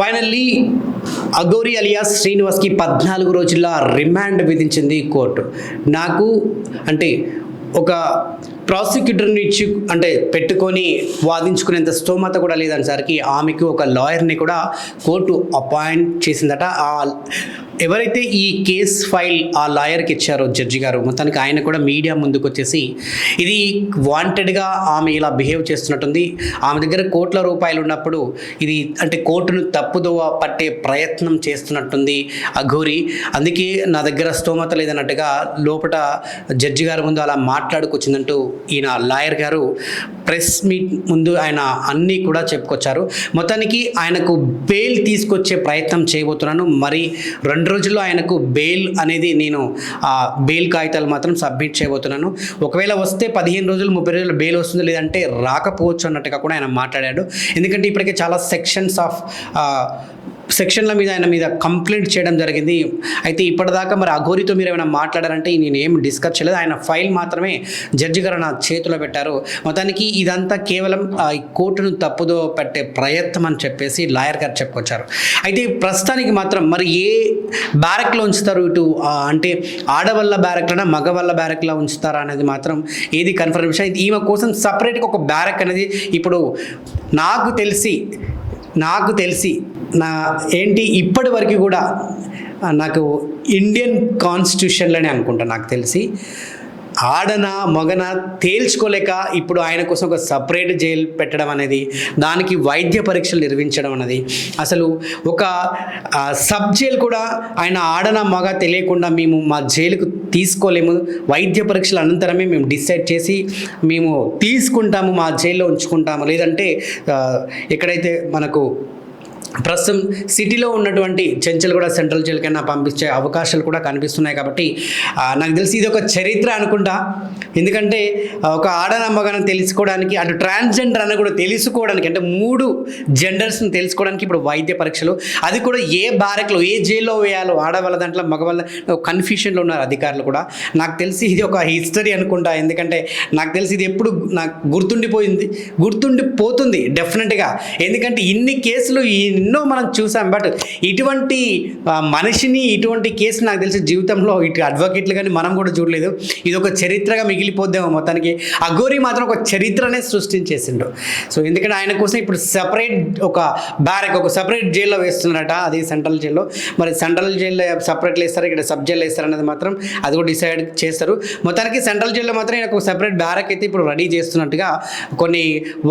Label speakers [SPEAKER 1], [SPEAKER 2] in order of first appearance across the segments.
[SPEAKER 1] Finally Aghori alias శ్రీనివాస్కి పద్నాలుగు రోజుల remand విధించింది కోర్టు. నాకు అంటే ఒక ప్రాసిక్యూటర్ని ఇచ్చి అంటే పెట్టుకొని వాదించుకునేంత స్తోమత కూడా లేదని సరికి ఆమెకు ఒక లాయర్ని కూడా కోర్టు అపాయింట్ చేసిందట. ఆ ఎవరైతే ఈ కేస్ ఫైల్ ఆ లాయర్కి ఇచ్చారో జడ్జి గారు మొత్తానికి ఆయన కూడా మీడియా ముందుకు వచ్చేసి ఇది వాంటెడ్గా ఆమె ఇలా బిహేవ్ చేస్తున్నట్టుంది. ఆమె దగ్గర కోట్ల రూపాయలు ఉన్నప్పుడు ఇది అంటే కోర్టును తప్పుదోవ పట్టే ప్రయత్నం చేస్తున్నట్టుంది అఘోరి అందుకే నా దగ్గర స్తోమత లేదన్నట్టుగా లోపల జడ్జి గారి ముందు అలా మాట్లాడుకొచ్చిందంటూ ఈయన లాయర్ గారు ప్రెస్ మీట్ ముందు ఆయన అన్నీ కూడా చెప్పుకొచ్చారు. మొత్తానికి ఆయనకు బెయిల్ తీసుకొచ్చే ప్రయత్నం చేయబోతున్నాను. మరి రెండు రోజుల్లో ఆయనకు బెయిల్ అనేది నేను ఆ బెయిల్ కాగితాలు మాత్రం సబ్మిట్ చేయబోతున్నాను. ఒకవేళ వస్తే పదిహేను రోజులు ముప్పై రోజులు బెయిల్ వస్తుంది లేదంటే రాకపోవచ్చు అన్నట్టుగా కూడా ఆయన మాట్లాడాడు. ఎందుకంటే ఇప్పటికే చాలా సెక్షన్స్ ఆఫ్ సెక్షన్ల మీద ఆయన మీద కంప్లైంట్ చేయడం జరిగింది. అయితే ఇప్పటిదాకా మరి అఘోరితో మీరు ఏమైనా మాట్లాడారంటే నేను ఏం డిస్కస్ చేయలేదు. ఆయన ఫైల్ మాత్రమే జడ్జి గారు నా చేతిలో పెట్టారు. మొత్తానికి ఇదంతా కేవలం ఆ, కోర్టును తప్పుదో పెట్టే ప్రయత్నం అని చెప్పేసి లాయర్ గారు చెప్పుకొచ్చారు. అయితే ప్రస్తుతానికి మాత్రం మరి ఏ బ్యారక్లో ఉంచుతారు ఇటు అంటే ఆడవల్ల బ్యారక్లనా మగవల్ల బ్యారక్లో ఉంచుతారా అనేది మాత్రం ఏది కన్ఫర్మేషన్. అయితే ఈమె కోసం సపరేట్గా ఒక బ్యారక్ అనేది ఇప్పుడు నాకు తెలిసి నాకు తెలిసి నా ఏంటి ఇప్పటి వరకు కూడా నాకు ఇండియన్ కాన్స్టిట్యూషన్లోనే అనుకుంటా నాకు తెలిసి ఆడన మగన తేల్చుకోలేక ఇప్పుడు ఆయన కోసం ఒక సపరేట్ జైలు పెట్టడం అనేది దానికి వైద్య పరీక్షలు నిర్వహించడం అనేది అసలు ఒక సబ్ జైలు కూడా ఆయన ఆడన మగ తెలియకుండా మేము మా జైలుకు తీసుకోలేము. వైద్య పరీక్షల అనంతరమే మేము డిసైడ్ చేసి మేము తీసుకుంటాము మా జైల్లో ఉంచుకుంటాము. లేదంటే ఎక్కడైతే మనకు ప్రస్తుతం సిటీలో ఉన్నటువంటి చెంచల్ కూడా సెంట్రల్ జైలుకైనా పంపించే అవకాశాలు కూడా కనిపిస్తున్నాయి కాబట్టి నాకు తెలిసి ఇది ఒక చరిత్ర అనుకుంటా. ఎందుకంటే ఒక ఒక ఆడనమ్మగానం తెలుసుకోవడానికి అటు ట్రాన్స్జెండర్ అని కూడా తెలుసుకోవడానికి అంటే మూడు జెండర్స్ని తెలుసుకోవడానికి ఇప్పుడు వైద్య పరీక్షలు. అది కూడా ఏ బ్యారెక్లో ఏ జైల్లో వేయాలో ఆడవాళ్ళ దాంట్లో మగవాళ్ళ కన్ఫ్యూషన్లో ఉన్నారు అధికారులు కూడా. నాకు తెలిసి ఇది ఒక హిస్టరీ అనుకుంటా ఎందుకంటే నాకు తెలిసి ఇది ఎప్పుడు నాకు గుర్తుండిపోయింది. గుర్తుండిపోతుంది డెఫినెట్గా ఎందుకంటే ఇన్ని కేసులు ఎన్నో మనం చూసాం బట్ ఇటువంటి మనిషిని ఇటువంటి కేసు నాకు తెలిసి జీవితంలో ఇటు అడ్వకేట్లు కానీ మనం కూడా చూడలేదు. ఇది ఒక చరిత్రగా మీకు మిగిలిపోద్దేమో మొత్తానికి. అఘోరి మాత్రం ఒక చరిత్రనే సృష్టించేసిండు. సో ఎందుకంటే ఆయన కోసం ఇప్పుడు సపరేట్ ఒక బ్యారక్ ఒక సపరేట్ జైల్లో వేస్తున్నారట. అది సెంట్రల్ జైల్లో మరి సెంట్రల్ జైల్లో సపరేట్లు వేస్తారు ఇక్కడ సబ్ జైల్లో వేస్తారు అనేది మాత్రం అది కూడా డిసైడ్ చేస్తారు. మొత్తానికి సెంట్రల్ జైల్లో మాత్రం ఈయనకు ఒక సపరేట్ బ్యారక్ అయితే ఇప్పుడు రెడీ చేస్తున్నట్టుగా కొన్ని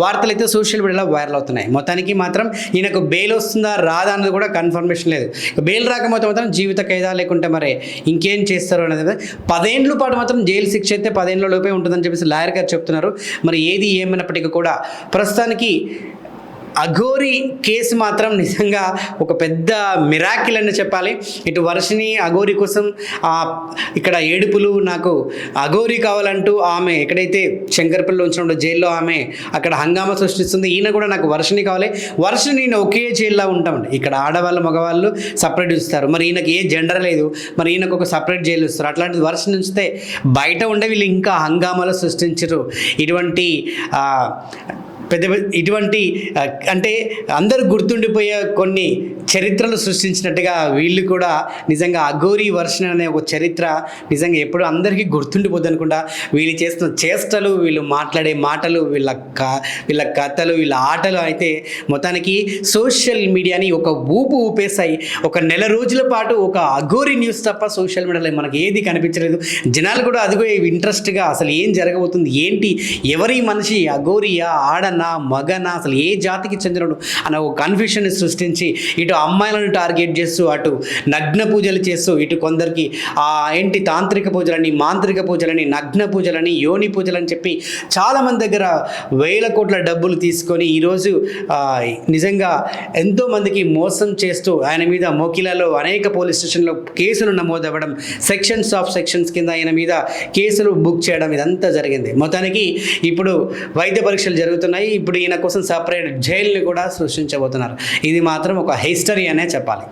[SPEAKER 1] వార్తలు అయితే సోషల్ మీడియాలో వైరల్ అవుతున్నాయి. మొత్తానికి మాత్రం ఈయనకు బెయిల్ వస్తుందా రాదా అన్నది కూడా కన్ఫర్మేషన్ లేదు. బెయిల్ రాకపోతే మాత్రం జీవిత ఖైదా లేకుంటే మరి ఇంకేం చేస్తారు అనేది పదేండ్ల పాటు మాత్రం జైలు శిక్ష అయితే పదేండ్ల లోపే ఉంటుందని చెప్పేసి లాయర్ గారు చెప్తున్నారు. మరి ఏది ఏమైనప్పటికీ కూడా ప్రస్తుతానికి అఘోరి కేసు మాత్రం నిజంగా ఒక పెద్ద మిరాకిల్ అని చెప్పాలి. ఇటు వర్షిని అఘోరి కోసం ఆ, ఇక్కడ ఏడుపులు నాకు అఘోరి కావాలంటూ ఆమె ఎక్కడైతే శంకర్పల్లిలో ఉంచిన జైల్లో ఆమె అక్కడ హంగామా సృష్టిస్తుంది. ఈయన కూడా నాకు వర్షిని కావాలి. వర్షిని నేను ఒకే జైల్లో ఉంటామండి. ఇక్కడ ఆడవాళ్ళు మగవాళ్ళు సపరేట్ ఉంచుతారు. మరి ఈయనకి ఏ జెండర్ లేదు. మరి ఈయనకు ఒక సపరేట్ జైలు ఇస్తారు. అట్లాంటిది వర్షం ఉంచితే బయట ఉండే వీళ్ళు ఇంకా హంగామాలు సృష్టించరు. ఇటువంటి పెద్ద పెద్ద ఇటువంటి అంటే అందరూ గుర్తుండిపోయే కొన్ని చరిత్రలు సృష్టించినట్టుగా వీళ్ళు కూడా నిజంగా అఘోరి వర్షన్ అనే ఒక చరిత్ర నిజంగా ఎప్పుడు అందరికీ గుర్తుండిపోద్ది అనుకుండా వీళ్ళు చేస్తున్న చేష్టలు వీళ్ళు మాట్లాడే మాటలు వీళ్ళ క వీళ్ళ కథలు వీళ్ళ ఆటలు అయితే మొత్తానికి సోషల్ మీడియాని ఒక ఊపు ఊపేశాయి. ఒక నెల రోజుల పాటు ఒక అఘోరి న్యూస్ తప్ప సోషల్ మీడియాలో మనకి ఏది కనిపించలేదు. జనాలు కూడా అదిగో ఇంట్రెస్ట్గా అసలు ఏం జరగబోతుంది? ఏంటి? ఎవరి మనిషి అఘోరియా ఆడనా మగనా అసలు ఏ జాతికి చెందినడు? అన్న ఒక కన్ఫ్యూషన్ సృష్టించి ఇటు అమ్మాయిలను టార్గెట్ చేస్తూ అటు నగ్న పూజలు చేస్తూ ఇటు కొందరికి ఆ ఏంటి తాంత్రిక పూజలని మాంత్రిక పూజలని నగ్న పూజలని యోని పూజలని చెప్పి చాలామంది దగ్గర వేల కోట్ల డబ్బులు తీసుకొని ఈరోజు నిజంగా ఎంతోమందికి మోసం చేస్తూ ఆయన మీద మోకిలాలో అనేక పోలీస్ స్టేషన్లో కేసులు నమోదవ్వడం సెక్షన్స్ ఆఫ్ సెక్షన్స్ కింద ఆయన మీద కేసులు బుక్ చేయడం ఇదంతా జరిగింది. మొత్తానికి ఇప్పుడు వైద్య పరీక్షలు జరుగుతున్నాయి. ఇప్పుడు ఈయన కోసం సపరేట్ జైల్ని కూడా సృష్టించబోతున్నారు. ఇది మాత్రం ఒక హిస్టరీ అనే చెప్పాలి